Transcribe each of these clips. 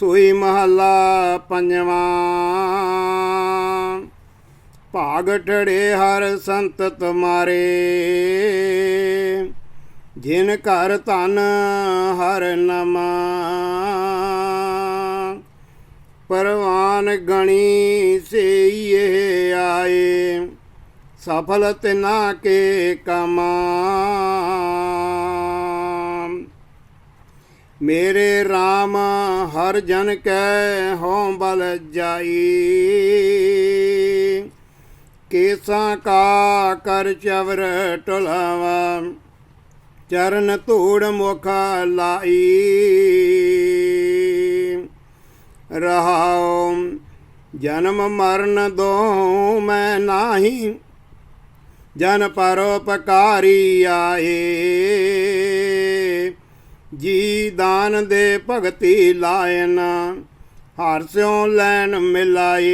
ਸੋਈ ਮਹੱਲਾ ਪੰਜਵਾਂ। ਭਾਗ ਠੜੇ ਹਰ ਸੰਤ ਤੁਮਾਰੇ। ਜਿਨ ਘਰ ਧਨ ਹਰ ਨਮਾ। ਪਰਵਾਨ ਗਣੀ ਸੇਈਏ ਆਏ। ਸਫਲ ਤਿਨਾ ਕੇ ਕਮਾ। ਮੇਰੇ RAM ਹਰ ਜਨ ਕੈ ਹੋਂ ਬਲ ਜਾਈ। ਕੇਸਾਂ ਕਾ ਕਰ ਚਵਰ ਟੁਲਾਵਾ ਚਰਨ ਧੂੜ ਮੁਖ ਲਾਈ। ਰਹਾਉ ਜਨਮ ਮਰਨ ਦੋ ਮੈਂ ਨਾਹੀ, ਜਨ ਪਰੋਪਕਾਰੀ ਆਏ। ਜੀ ਦਾਨ ਦੇ ਭਗਤੀ ਲਾਇਨ, ਹਰ ਸਿਉ ਲੈਣ ਮਿਲਾਏ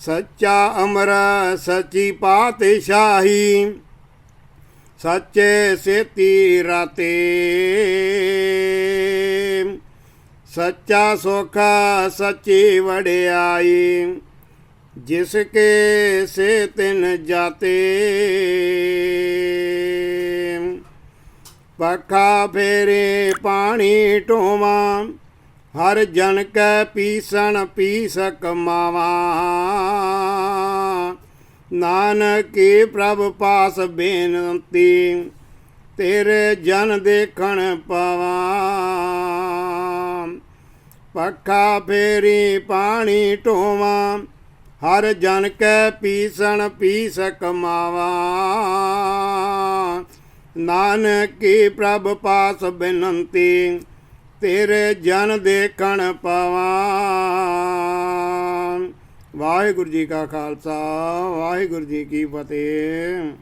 ਸੱਚਾ ਅਮਰ, ਸੱਚੀ ਪਾਤਸ਼ਾਹੀ, ਸੱਚੇ ਸੇਤੀ ਰਾਤੇ। ਸੱਚਾ ਸੁਖ, ਸੱਚੀ ਵੜਿਆਈ ਜਿਸ ਕੇ ਸੇ ਤਿਨ ਜਾਤੇ। ਪੱਖਾ ਫੇਰੇ ਪਾਣੀ ਢੋਵਾਂ, ਹਰ ਜਨ ਕੈ ਪੀਸਣ ਪੀਸਕ ਮਾਵਾ। ਨਾਨਕੀ ਪ੍ਰਭ ਪਾਸ ਬੇਨਤੀ, ਤੇਰੇ ਜਨ ਦੇਖਣ ਪਵਾ। ਪੱਖਾ ਫੇਰੀ ਪਾਣੀ ਢੋਵਾਂ, ਹਰ ਜਨ ਕੈ ਪੀਸਣ ਪੀਸਕ ਮਾਵਾ। ਨਾਨਕੀ ਪ੍ਰਭ ਪਾਸ ਬੇਨੰਤੀ, ਤੇਰੇ ਜਨ ਦੇਖਣ ਪਾਵਾਂ। ਵਾਹਿਗੁਰੂ ਜੀ ਕਾ ਖਾਲਸਾ, ਵਾਹਿਗੁਰੂ ਜੀ ਕੀ ਫਤਿਹ।